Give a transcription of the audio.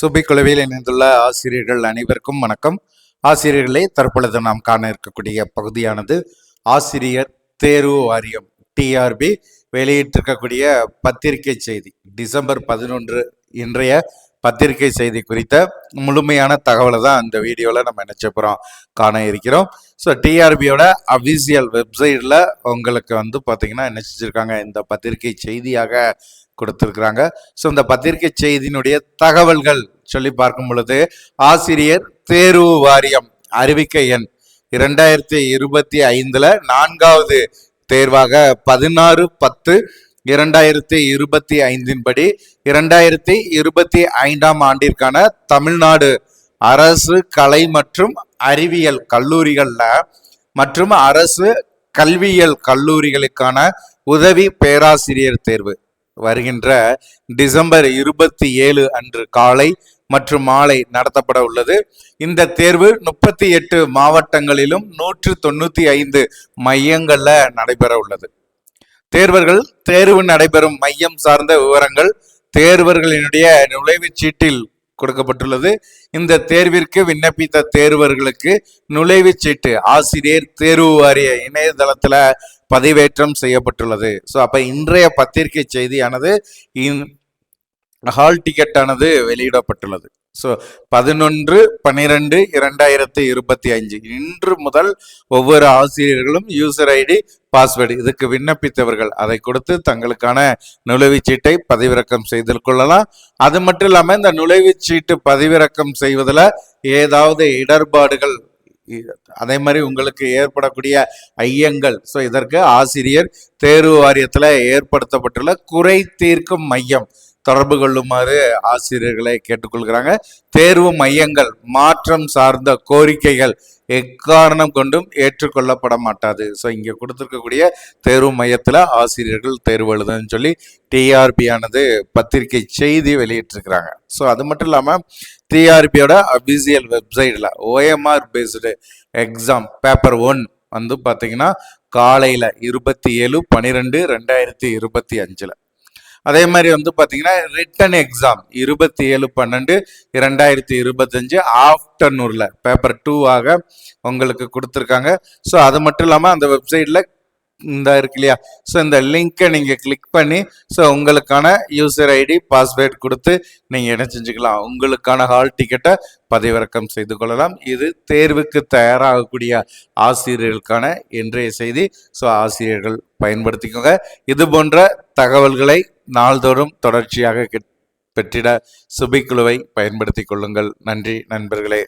சுபி குழுவில் இணைந்துள்ள ஆசிரியர்கள் அனைவருக்கும் வணக்கம். ஆசிரியர்களே தற்பொழுது நாம் காண இருக்கக்கூடிய பகுதியானது ஆசிரியர் தேர்வு வாரியம் டிஆர்பி. வெளியிட்டிருக்கக்கூடிய பத்திரிகை செய்தி டிசம்பர் பதினொன்று இன்றைய பத்திரிகை செய்தி குறித்த முழுமையான தகவலை தான் இந்த வீடியோவில் நம்ம நினச்ச போகிறோம் காண இருக்கிறோம். ஸோ டிஆர்பியோட அஃபிஷியல் வெப்சைட்டில் உங்களுக்கு வந்து பார்த்தீங்கன்னா நினச்சிருக்காங்க இந்த பத்திரிகை செய்தியாக கொடுத்துருக்குறாங்க. ஸோ இந்த பத்திரிகை செய்தியினுடைய தகவல்கள் சொல்லி பார்க்கும் பொழுது ஆசிரியர் தேர்வு வாரியம் அறிவிக்கை எண் இரண்டாயிரத்தி இருபத்தி ஐந்தில் நான்காவது தேர்வாக பதினாறு பத்து இரண்டாயிரத்தி இருபத்தி ஐந்தின்படி இரண்டாயிரத்தி இருபத்தி ஐந்தாம் ஆண்டிற்கான தமிழ்நாடு அரசு கலை மற்றும் அறிவியல் கல்லூரிகளில் மற்றும் அரசு கல்வியியல் கல்லூரிகளுக்கான உதவி பேராசிரியர் தேர்வு. வருகின்ற டிசம்பர் இருபத்தி ஏழு அன்று காலை மற்றும் மாலை நடத்தப்பட உள்ளது. இந்த தேர்வு முப்பத்தி எட்டு மாவட்டங்களிலும் நூற்று தொண்ணூத்தி ஐந்து மையங்கள்ல நடைபெற உள்ளது. தேர்வர்கள் தேர்வு நடைபெறும் மையம் சார்ந்த விவரங்கள் தேர்வர்களினுடைய நுழைவுச் சீட்டில் கொடுக்கப்பட்டுள்ளது. இந்த தேர்விற்கு விண்ணப்பித்த தேர்வர்களுக்கு நுழைவுச் சீட்டு ஆசிரியர் தேர்வு வாரிய இணையதளத்துல பதிவேற்றம் செய்யப்பட்டுள்ளது. ஸோ அப்போ இன்றைய பத்திரிகை செய்தியானது ஹால் டிக்கெட்டானது வெளியிடப்பட்டுள்ளது. ஸோ பதினொன்று பன்னிரெண்டு இரண்டாயிரத்தி இருபத்தி அஞ்சு இன்று முதல் ஒவ்வொரு ஆசிரியர்களும் யூசர் ஐடி பாஸ்வேர்டு இதுக்கு விண்ணப்பித்தவர்கள். அதை கொடுத்து தங்களுக்கான நுழைவுச்சீட்டை பதிவிறக்கம் செய்து கொள்ளலாம். அது மட்டும் இல்லாமல் இந்த நுழைவுச்சீட்டு பதிவிறக்கம் செய்வதில் ஏதாவது இடர்பாடுகள் அதே மாதிரி உங்களுக்கு ஏற்படக்கூடிய ஐயங்கள். ஸோ இதற்கு ஆசிரியர் தேர்வு வாரியத்தில் ஏற்படுத்தப்பட்டுள்ள குறை தீர்க்கும் மையம். தொடர்பு கொள்ளுமாறு ஆசிரியர்களை கேட்டுக்கொள்கிறாங்க. தேர்வு மையங்கள் மாற்றம் சார்ந்த கோரிக்கைகள் எக்காரணம் கொண்டும் ஏற்றுக்கொள்ளப்பட மாட்டாது. ஸோ இங்கே கொடுத்துருக்கக்கூடிய தேர்வு மையத்தில் ஆசிரியர்கள் தேர்வு எழுதுன்னு சொல்லி டிஆர்பி ஆனது பத்திரிகை செய்தி வெளியிட்டிருக்கிறாங்க. ஸோ அது மட்டும் இல்லாமல் டிஆர்பியோட அபிசியல் வெப்சைட்டில் OMR based exam paper one வந்து பார்த்தீங்கன்னா காலையில் இருபத்தி ஏழு பன்னிரெண்டு ரெண்டாயிரத்தி இருபத்தி அஞ்சில். அதே மாதிரி வந்து பார்த்தீங்கன்னா ரிட்டன் எக்ஸாம் இருபத்தி ஏழு பன்னெண்டு இரண்டாயிரத்தி இருபத்தஞ்சு ஆஃப்டர்நூனில் பேப்பர் டூ ஆக உங்களுக்கு கொடுத்துருக்காங்க. ஸோ அது மட்டும் இல்லாமல் அந்த வெப்சைட்டில் இந்த இருக்கு இல்லையா? ஸோ இந்த லிங்கை நீங்கள் கிளிக் பண்ணி ஸோ உங்களுக்கான யூசர் ஐடி பாஸ்வேர்ட் கொடுத்து நீங்கள் என்ன செஞ்சுக்கலாம்? உங்களுக்கான ஹால் டிக்கெட்டை பதிவிறக்கம் செய்து கொள்ளலாம். இது தேர்வுக்கு தயாராகக்கூடிய ஆசிரியர்களுக்கான இன்றைய செய்தி. ஸோ ஆசிரியர்கள் பயன்படுத்திக்கோங்க. இது போன்ற தகவல்களை நாள்தோறும் தொடர்ச்சியாக பெற்றிட சுபிக்குழுவை பயன்படுத்திக் கொள்ளுங்கள். நன்றி நண்பர்களே.